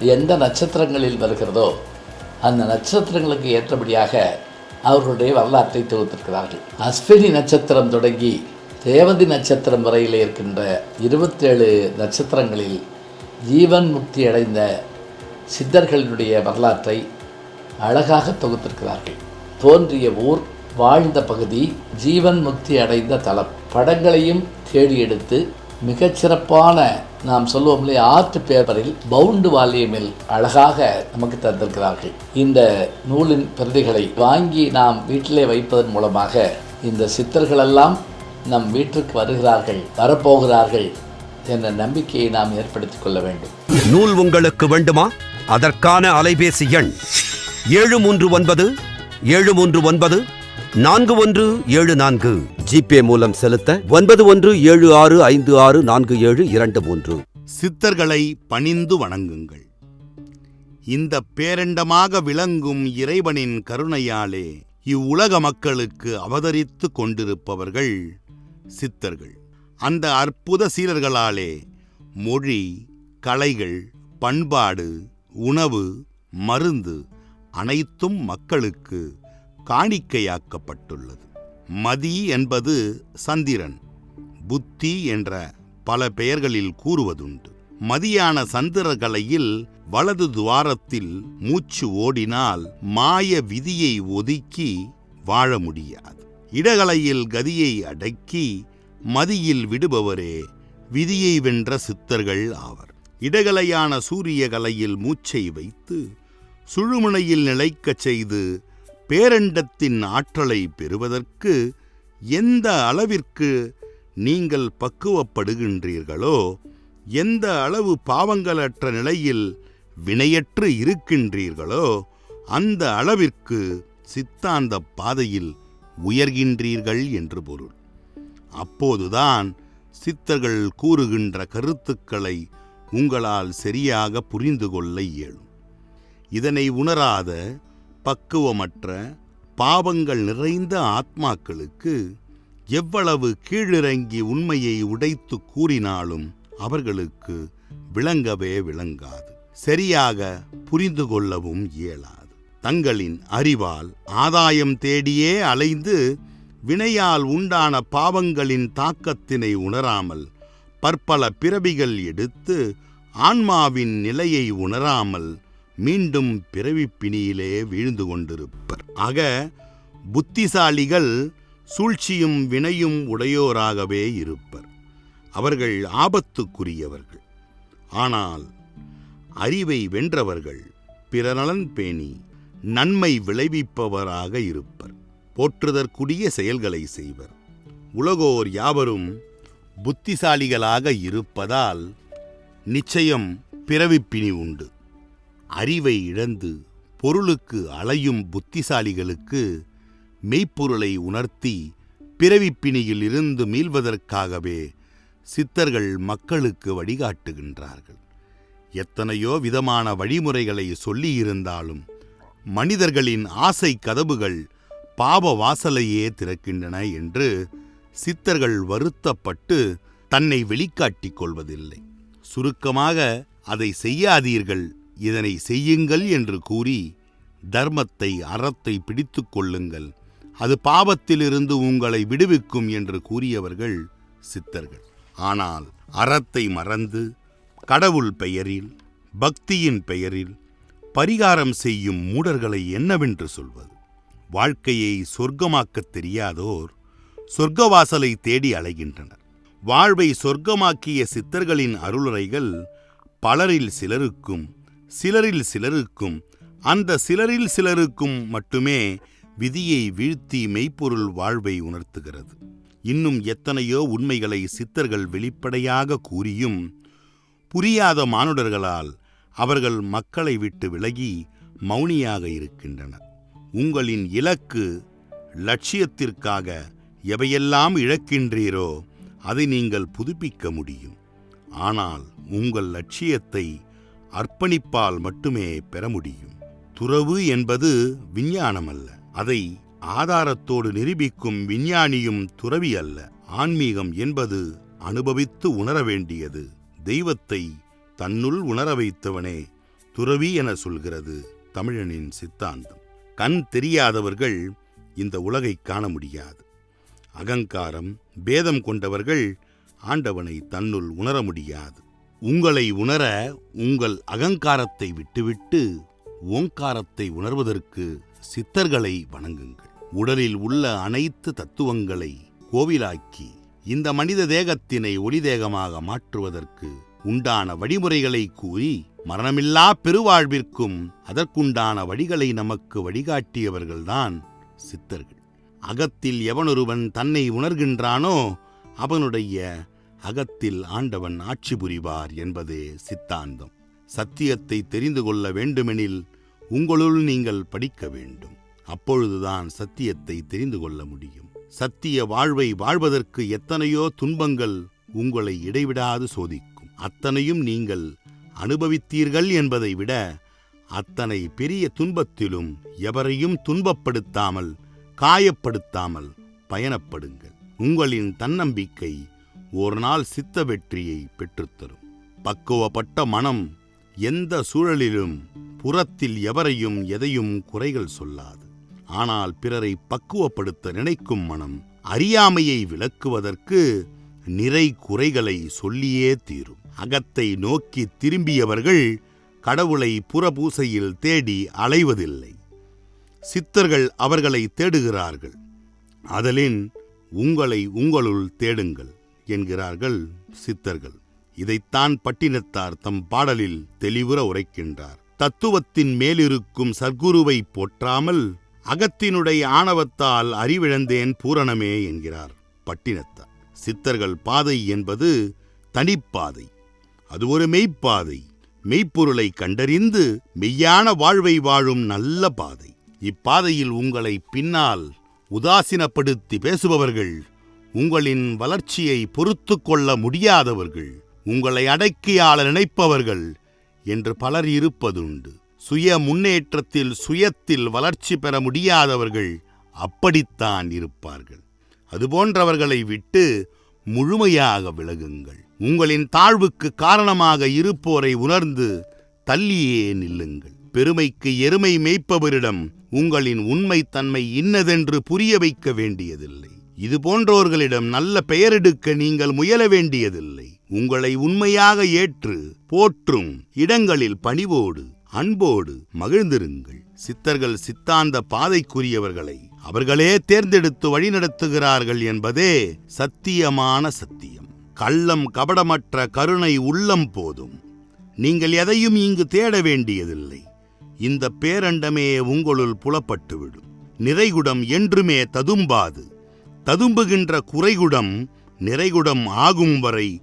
எந்த நட்சத்திரங்களில் வருகிறதோ அந்த நட்சத்திரங்களுக்கு ஏற்றபடியாக அவர்களுடைய வரலாற்றை தொகுத்திருக்கிறார்கள். அஸ்வினி நட்சத்திரம் தொடங்கி தேவதி நட்சத்திரம் வரையில் இருக்கின்ற இருபத்தேழு நட்சத்திரங்களில் ஜீவன் முக்தி அடைந்த சித்தர்களினுடைய வரலாற்றை அழகாக தொகுத்திருக்கிறார்கள். தோன்றிய ஊர் வாழ்ந்த பகுதி ஜீவன் முக்தி அடைந்த தலம். படங்களையும் தேடி எடுத்து மிகச்சிறப்பான நாம் சொல்லுவோம் இல்லையா ஆர்ட் பேப்பரில் பவுண்டு வால்யூமில் அழகாக நமக்கு தந்திருக்கிறார்கள். இந்த நூலின் பிரதிகளை வாங்கி நாம் வீட்டிலே வைப்பதன் மூலமாக இந்த சித்தர்களெல்லாம் நம் வீட்டிற்கு வருகிறார்கள் வரப்போகிறார்கள் என்ற நம்பிக்கையை நாம் ஏற்படுத்திக் கொள்ள வேண்டும். நூல் உங்களுக்கு வேண்டுமா? அதற்கான அலைபேசி எண் ஏழு மூன்று ஒன்பது ஏழு மூன்று ஒன்பது நான்கு ஒன்று ஏழு நான்கு. ஜிபே மூலம் செலுத்த ஒன்பது ஒன்று ஏழு ஆறு ஐந்து ஆறு நான்கு ஏழு இரண்டு மூன்று. சித்தர்களை பணிந்து வணங்குங்கள். இந்த பேரண்டமாக விளங்கும் இறைவனின் கருணையாலே இவ்வுலக மக்களுக்கு அவதரித்து கொண்டிருப்பவர்கள் சித்தர்கள். அந்த அற்புத சீரர்களாலே மொழி கலைகள் பண்பாடு உணவு மருந்து அனைத்தும் மக்களுக்கு காணிக்கையாக்கப்பட்டுள்ளது. மதி என்பது சந்திரன். புத்தி என்ற பல பெயர்களில் கூறுவதுண்டு. மதியான சந்திரகலையில் வலது துவாரத்தில் மூச்சு ஓடினால் மாய விதியை ஒதுக்கி வாழ முடியாது. இடகலையில் கதியை அடக்கி மதியில் விடுபவரே விதியை வென்ற சித்தர்கள் ஆவர். இடகலையான சூரிய கலையில் மூச்சை வைத்து சுழுமுனையில் நிலைக்கச் செய்து பேரண்டத்தின் ஆற்றலை பெறுவதற்கு எந்த அளவிற்கு நீங்கள் பக்குவப்படுகின்றீர்களோ எந்த அளவு பாவங்களற்ற நிலையில் வினையற்று இருக்கின்றீர்களோ அந்த அளவிற்கு சித்தாந்த பாதையில் உயர்கின்றீர்கள் என்று பொருள். அப்போதுதான் சித்தர்கள் கூறுகின்ற கருத்துக்களை உங்களால் சரியாக புரிந்து கொள்ள இயலும். இதனை உணராத பக்குவமற்ற பாவங்கள் நிறைந்த ஆத்மாக்களுக்கு எவ்வளவு கீழிறங்கி உண்மையை உடைத்து கூறினாலும் அவர்களுக்கு விளங்கவே விளங்காது. சரியாக புரிந்து கொள்ளவும் இயலாது. தங்களின் அறிவால் ஆதாயம் தேடியே அலைந்து வினையால் உண்டான பாவங்களின் தாக்கத்தினை உணராமல் பற்பல பிறவிகள் எடுத்து ஆன்மாவின் நிலையை உணராமல் மீண்டும் பிறவிப்பிணியிலே வீழ்ந்து கொண்டிருப்பர். ஆக புத்திசாலிகள் சூழ்ச்சியும் வினையும் உடையோராகவே இருப்பர். அவர்கள் ஆபத்துக்குரியவர்கள். ஆனால் அறிவை வென்றவர்கள் பிறநலன் பேணி நன்மை விளைவிப்பவராக இருப்பர். போற்றுதற்குரிய செயல்களை செய்வர். உலகோர் யாவரும் புத்திசாலிகளாக இருப்பதால் நிச்சயம் பிறவிப்பிணி உண்டு. அறிவை இழந்து பொருளுக்கு அலையும் புத்திசாலிகளுக்கு மெய்ப்பொருளை உணர்த்தி பிறவிப்பிணியில் இருந்து மீள்வதற்காகவே சித்தர்கள் மக்களுக்கு வழிகாட்டுகின்றார்கள். எத்தனையோ விதமான வழிமுறைகளை சொல்லியிருந்தாலும் மனிதர்களின் ஆசை கதவுகள் பாவ வாசலையே திறக்கின்றன என்று சித்தர்கள் வருத்தப்பட்டு தன்னை வெளிக்காட்டிக் கொள்வதில்லை. சுருக்கமாக அதை செய்யாதீர்கள் இதனை செய்யுங்கள் என்று கூறி தர்மத்தை அறத்தை பிடித்து கொள்ளுங்கள். அது பாவத்திலிருந்து உங்களை விடுவிக்கும் என்று கூறியவர்கள் சித்தர்கள். ஆனால் அறத்தை மறந்து கடவுள் பெயரில் பக்தியின் பெயரில் பரிகாரம் செய்யும் மூடர்களை என்னவென்று சொல்வது? வாழ்க்கையை சொர்க்கமாக்கத் தெரியாதோர் சொர்க்கவாசலை தேடி அலைகின்றனர். வாழ்வை சொர்க்கமாக்கிய சித்தர்களின் அருளுரைகள் பலரில் சிலருக்கும் சிலரில் சிலருக்கும் அந்த சிலரில் சிலருக்கும் மட்டுமே விதியை வீழ்த்தி மெய்ப்பொருள் வாழ்வை உணர்த்துகிறது. இன்னும் எத்தனையோ உண்மைகளை சித்தர்கள் வெளிப்படையாக கூறியும் புரியாத மானுடர்களால் அவர்கள் மக்களை விட்டு விலகி மௌனியாக இருக்கின்றனர். உங்களின் இலக்கு லட்சியத்திற்காக எவையெல்லாம் இழக்கின்றீரோ அதை நீங்கள் புதுப்பிக்க முடியும். ஆனால் உங்கள் லட்சியத்தை அர்ப்பணிப்பால் மட்டுமே பெற முடியும். துறவு என்பது விஞ்ஞானம் அல்ல அதை ஆதாரத்தோடு நிரூபிக்கும் விஞ்ஞானியும் துறவி அல்ல. ஆன்மீகம் என்பது அனுபவித்து உணர வேண்டியது. தெய்வத்தை தன்னுள் உணர வைத்தவனே துறவி என சொல்கிறது தமிழனின் சித்தாந்தம். கண் தெரியாதவர்கள் இந்த உலகை காண முடியாது. அகங்காரம் பேதம் கொண்டவர்கள் ஆண்டவனை தன்னுள் உணர முடியாது. உங்களை உணர உங்கள் அகங்காரத்தை விட்டுவிட்டு ஓங்காரத்தை உணர்வதற்கு சித்தர்களை வணங்குங்கள். உடலில் உள்ள அனைத்து தத்துவங்களை கோவிலாக்கி இந்த மனித தேகத்தினை ஒளி தேகமாக மாற்றுவதற்கு உண்டான வழிமுறைகளை கூறி மரணமில்லா பெருவாழ்விற்கும் அதற்குண்டான வழிகளை நமக்கு வழிகாட்டியவர்கள்தான் சித்தர்கள். அகத்தில் எவனொருவன் தன்னை உணர்கின்றானோ அவனுடைய அகத்தில் ஆண்டவன் ஆட்சி புரிவார் என்பதே சித்தாந்தம். சத்தியத்தை தெரிந்து கொள்ள வேண்டுமெனில் உங்களுள் நீங்கள் படிக்க வேண்டும். அப்பொழுதுதான் சத்தியத்தை தெரிந்து கொள்ள முடியும். சத்திய வாழ்வை வாழ்வதற்கு எத்தனையோ துன்பங்கள் உங்களை இடைவிடாது சோதிக்கும். அத்தனையும் நீங்கள் அனுபவித்தீர்கள் என்பதை விட அத்தனை பெரிய துன்பத்திலும் எவரையும் துன்பப்படுத்தாமல் காயப்படுத்தாமல் பயணப்படுங்கள். உங்களின் தன்னம்பிக்கை ஒரு நாள் சித்த வெற்றியை பெற்றுத்தரும். பக்குவப்பட்ட மனம் எந்த சூழலிலும் புறத்தில் எவரையும் எதையும் குறைகள் சொல்லாது. ஆனால் பிறரை பக்குவப்படுத்த நினைக்கும் மனம் அறியாமையை விளக்குவதற்கு நிறை குறைகளை சொல்லியே தீரும். அகத்தை நோக்கி திரும்பியவர்கள் கடவுளை புறபூசையில் தேடி அலைவதில்லை. சித்தர்கள் அவர்களை தேடுகிறார்கள். அதலின் உங்களை உங்களுள் தேடுங்கள். என்கிறார்கள் சித்தர்கள். இதைத்தான் பட்டினத்தார் தம் பாடலில் தெளிவுற உரைக்கின்றார். தத்துவத்தின் மேலிருக்கும் சர்க்குருவை போற்றாமல் அகத்தினுடைய ஆணவத்தால் அறிவிழந்தேன் பூரணமே என்கிறார் பட்டினத்தார். சித்தர்கள் பாதை என்பது தனிப்பாதை. அது ஒரு மெய்ப்பாதை. மெய்ப்பொருளை கண்டறிந்து மெய்யான வாழ்வை வாழும் நல்ல பாதை. இப்பாதையில் உங்களை பின்னால் உதாசீனப்படுத்தி பேசுபவர்கள் உங்களின் வளர்ச்சியை பொறுத்து கொள்ள முடியாதவர்கள் உங்களை அடக்கியாள நினைப்பவர்கள் என்று பலர் இருப்பதுண்டு. சுய முன்னேற்றத்தில் சுயத்தில் வளர்ச்சி பெற முடியாதவர்கள் அப்படித்தான் இருப்பார்கள். அதுபோன்றவர்களை விட்டு முழுமையாக விலகுங்கள். உங்களின் தாழ்வுக்கு காரணமாக இருப்போரை உணர்ந்து தள்ளியே நில்லுங்கள். பெருமைக்கு எருமை மேய்ப்பவரிடம் உங்களின் உண்மைத்தன்மை இன்னதென்று புரிய வைக்க வேண்டியதில்லை. இது போன்றோர்களிடம் நல்ல பெயரெடுக்க நீங்கள் முயல வேண்டியதில்லை. உங்களை உண்மையாக ஏற்று போற்றும் இடங்களில் பணிவோடு அன்போடு மகிழ்ந்திருங்கள். சித்தர்கள் சித்தாந்த பாதைக்குரியவர்களை அவர்களே தேர்ந்தெடுத்து வழிநடத்துகிறார்கள் என்பதே சத்தியமான சத்தியம். கள்ளம் கபடமற்ற கருணை உள்ளம் போதும். நீங்கள் எதையும் இங்கு தேட வேண்டியதில்லை. இந்த பேரண்டமே உங்களுள் புலப்பட்டுவிடும். நிறைகுடம் என்றுமே ததும்பாது. ததும்புகின்ற குறைகுடம் நிறைகுடம் ஆகும் வரை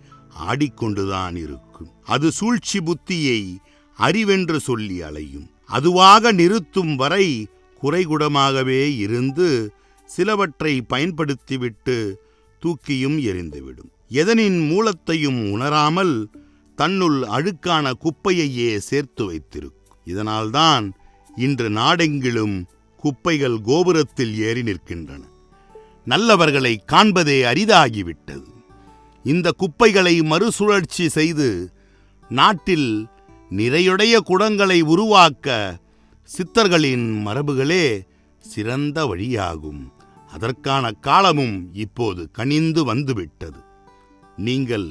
ஆடிக்கொண்டுதான் இருக்கும். அது சூழ்ச்சி புத்தியை அறிவென்று சொல்லி அலையும். அதுவாக நிறுத்தும் வரை குறைகுடமாகவே இருந்து சிலவற்றை பயன்படுத்திவிட்டு தூக்கியும் எறிந்துவிடும். எதனின் மூலத்தையும் உணராமல் தன்னுள் அழுக்கான குப்பையையே சேர்த்து வைத்திருக்கும். இதனால்தான் இன்று நாடெங்கிலும் குப்பைகள் கோபுரத்தில் ஏறி நிற்கின்றன. நல்லவர்களை காண்பதே அரிதாகிவிட்டது. இந்த குப்பைகளை மறுசுழற்சி செய்து நாட்டில் நிறையுடைய குடங்களை உருவாக்க சித்தர்களின் மரபுகளே சிறந்த வழியாகும். அதற்கான காலமும் இப்போது கனிந்து வந்துவிட்டது. நீங்கள்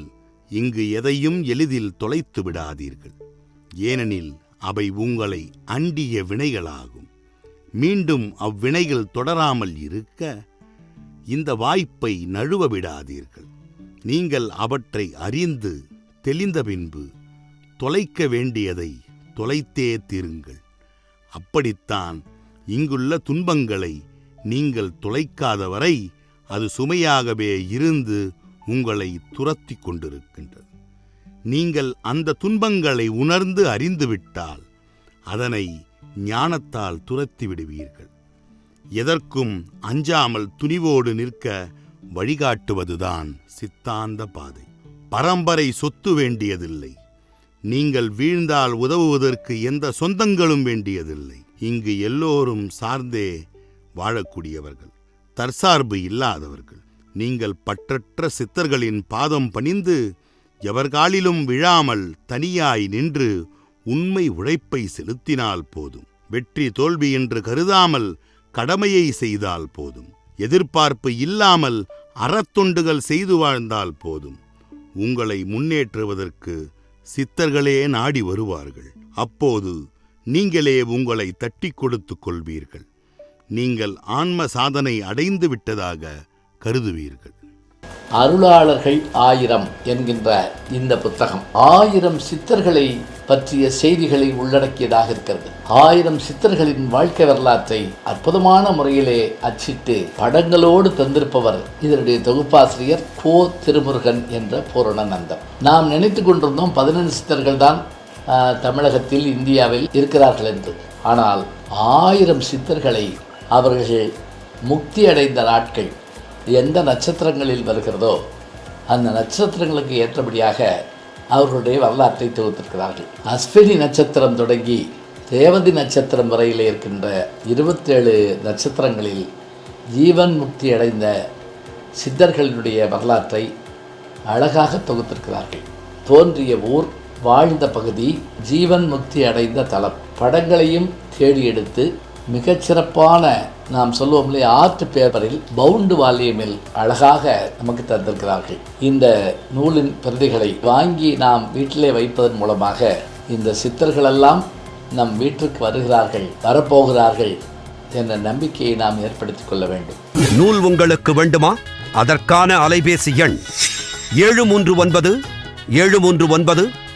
இங்கு எதையும் எளிதில் தொலைத்து விடாதீர்கள். ஏனெனில் அவை உங்களை அண்டிய வினைகளாகும். மீண்டும் அவ்வினைகள் தொடராமல் இருக்க இந்த வாய்ப்பை நழுவ விடாதீர்கள் நீங்கள் அவற்றை அறிந்து தெளிந்த பின்பு தொலைக்க வேண்டியதை தொலைத்தே தீருங்கள். அப்படித்தான் இங்குள்ள துன்பங்களை நீங்கள் தொலைக்காத வரை அது சுமையாகவே இருந்து உங்களை துரத்தி கொண்டிருக்கின்றது. நீங்கள் அந்த துன்பங்களை உணர்ந்து அறிந்துவிட்டால் அதனை ஞானத்தால் துரத்தி விடுவீர்கள் எதற்கும் அஞ்சாமல் துணிவோடு நிற்க வழிகாட்டுவதுதான் சித்தாந்த பாதை. பரம்பரை சொத்து வேண்டியதில்லை. நீங்கள் வீழ்ந்தால் உதவுவதற்கு எந்த சொந்தங்களும் வேண்டியதில்லை. இங்கு எல்லோரும் சார்ந்தே வாழக்கூடியவர்கள். தற்சார்பு இல்லாதவர்கள். நீங்கள் பற்றற்ற சித்தர்களின் பாதம் பணிந்து எவர்காலிலும் விழாமல் தனியாய் நின்று உண்மை உழைப்பை செலுத்தினால் போதும். வெற்றி தோல்வி என்று கருதாமல் கடமையை செய்தால் போதும். எதிர்பார்ப்பு இல்லாமல் அறத்தொண்டுகள் செய்து வாழ்ந்தால் போதும். உங்களை முன்னேற்றுவதற்கு சித்தர்களே நாடி வருவார்கள். அப்போது நீங்களே உங்களை தட்டி கொடுத்துக் கொள்வீர்கள். நீங்கள் ஆன்ம சாதனை அடைந்து விட்டதாக கருதுவீர்கள். அருளாளர்கள் ஆயிரம் என்கின்ற இந்த புத்தகம் ஆயிரம் சித்தர்களை பற்றிய செய்திகளை உள்ளடக்கியதாக இருக்கிறது. ஆயிரம் சித்தர்களின் வாழ்க்கை வரலாற்றை அற்புதமான முறையிலே அச்சிட்டு படங்களோடு தந்திருப்பவர் இதனுடைய தொகுப்பாசிரியர் கோ திருமுருகன் என்ற பூரணநந்தன் நாம் நினைத்து கொண்டிருந்தோம் பதினெண்டு சித்தர்கள் தான் தமிழகத்தில் இந்தியாவில் இருக்கிறார்கள் என்று. ஆனால் ஆயிரம் சித்தர்களை அவர்கள் முக்தி அடைந்த நாட்கள் எந்த நட்சத்திரங்களில் வருகிறதோ அந்த நட்சத்திரங்களுக்கு ஏற்றபடியாக அவர்களுடைய வரலாற்றை தொகுத்திருக்கிறார்கள். அஸ்வினி நட்சத்திரம் தொடங்கி தேவதி நட்சத்திரம் வரையில் இருக்கின்ற இருபத்தேழு நட்சத்திரங்களில் ஜீவன் முக்தி அடைந்த சித்தர்களினுடைய வரலாற்றை அழகாக தொகுத்திருக்கிறார்கள். தோன்றிய ஊர் வாழ்ந்த பகுதி ஜீவன் முக்தி அடைந்த தலம். படங்களையும் தேடி எடுத்து மிகச்சிறப்பான நாம் சொல்லுவோம் இல்லையா ஆர்ட் பேப்பரில் பவுண்டு வால்யூமில் அழகாக நமக்கு தந்திருக்கிறார்கள். இந்த நூலின் பிரதிகளை வாங்கி நாம் வீட்டிலே வைப்பதன் மூலமாக இந்த சித்தர்களெல்லாம் நம் வீட்டிற்கு வருகிறார்கள் வரப்போகிறார்கள் என்ற நம்பிக்கையை நாம் ஏற்படுத்திக் கொள்ள வேண்டும். நூல் உங்களுக்கு வேண்டுமா? அதற்கான அலைபேசி எண் ஏழு மூன்று ஒன்பது ஏழு மூன்று ஒன்பது